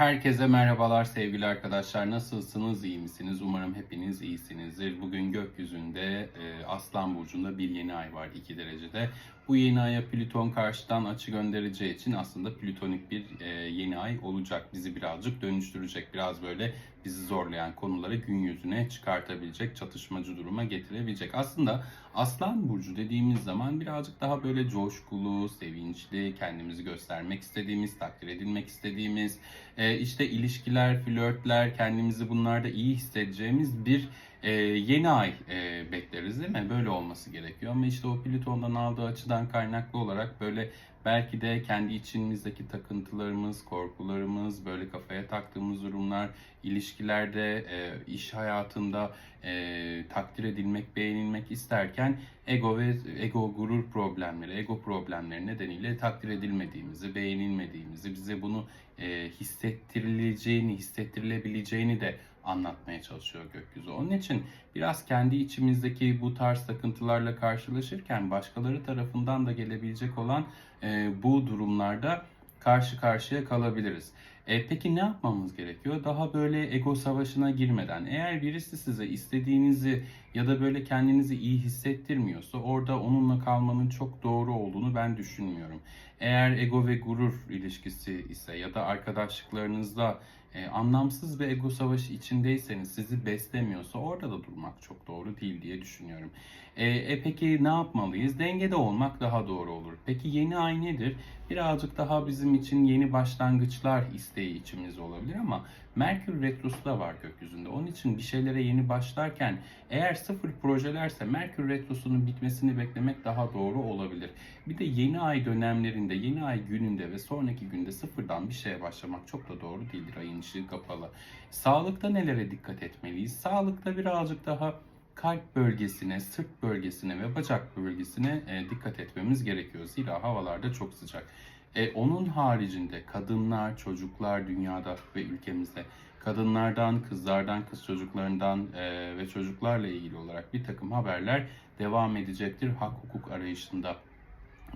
Herkese merhabalar sevgili arkadaşlar. Nasılsınız? iyi misiniz? Umarım hepiniz iyisinizdir. Bugün gökyüzünde e, Aslan Burcu'nda bir yeni ay var 2 derecede. Bu yeni aya Plüton karşıdan açı göndereceği için aslında plütonik bir e, yeni ay olacak. Bizi birazcık dönüştürecek. Biraz böyle bizi zorlayan konuları gün yüzüne çıkartabilecek, çatışmacı duruma getirebilecek. Aslında Aslan Burcu dediğimiz zaman birazcık daha böyle coşkulu, sevinçli, kendimizi göstermek istediğimiz, takdir edilmek istediğimiz, e, işte ilişkiler, flörtler, kendimizi bunlarda iyi hissedeceğimiz bir e, yeni ay e, bekleriz değil mi? Böyle olması gerekiyor. Ama işte o Plüton'dan aldığı açıdan kaynaklı olarak böyle belki de kendi içimizdeki takıntılarımız, korkularımız, böyle kafaya taktığımız durumlar, ilişkilerde, e, iş hayatında e, takdir edilmek, beğenilmek isterken ego ve ego gurur problemleri, ego problemleri nedeniyle takdir edilmediğimizi, beğenilmediğimizi, bize bunu e, hissettirileceğini, hissettirilebileceğini de anlatmaya çalışıyor gökyüzü. Onun için biraz kendi içimizdeki bu tarz takıntılarla karşılaşırken başkaları tarafından da gelebilecek olan e, bu durumlarda karşı karşıya kalabiliriz. E, peki ne yapmamız gerekiyor? Daha böyle ego savaşına girmeden, eğer birisi size istediğinizi ya da böyle kendinizi iyi hissettirmiyorsa orada onunla kalmanın çok doğru olduğunu ben düşünmüyorum. Eğer ego ve gurur ilişkisi ise ya da arkadaşlıklarınızda e, anlamsız bir ego savaşı içindeyseniz sizi beslemiyorsa orada da durmak çok doğru değil diye düşünüyorum. E, e peki ne yapmalıyız? Dengede olmak daha doğru olur. Peki yeni ay nedir? Birazcık daha bizim için yeni başlangıçlar isteği içimizde olabilir ama Merkür Retrosu da var gökyüzünde. Onun için bir şeylere yeni başlarken eğer sıfır projelerse Merkür Retrosu'nun bitmesini beklemek daha doğru olabilir. Bir de yeni ay dönemlerinde, yeni ay gününde ve sonraki günde sıfırdan bir şeye başlamak çok da doğru değildir. Ayın ışığı kapalı. Sağlıkta nelere dikkat etmeliyiz? Sağlıkta birazcık daha kalp bölgesine, sırt bölgesine ve bacak bölgesine e, dikkat etmemiz gerekiyor. Zira havalarda çok sıcak. E, onun haricinde kadınlar, çocuklar dünyada ve ülkemizde kadınlardan, kızlardan, kız çocuklarından e, ve çocuklarla ilgili olarak bir takım haberler devam edecektir hak hukuk arayışında.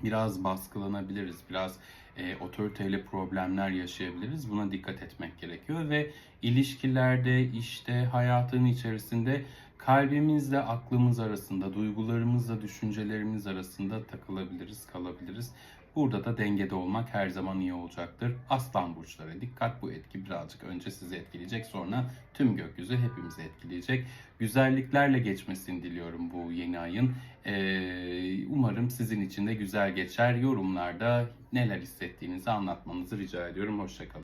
Biraz baskılanabiliriz, biraz e, otoriteyle problemler yaşayabiliriz. Buna dikkat etmek gerekiyor ve ilişkilerde, işte hayatın içerisinde kalbimizle aklımız arasında, duygularımızla düşüncelerimiz arasında takılabiliriz, kalabiliriz. Burada da dengede olmak her zaman iyi olacaktır. Aslan burçlara dikkat. Bu etki birazcık önce sizi etkileyecek, sonra tüm gökyüzü hepimizi etkileyecek. Güzelliklerle geçmesini diliyorum bu yeni ayın. Ee, umarım sizin için de güzel geçer. Yorumlarda neler hissettiğinizi anlatmanızı rica ediyorum. Hoşçakalın.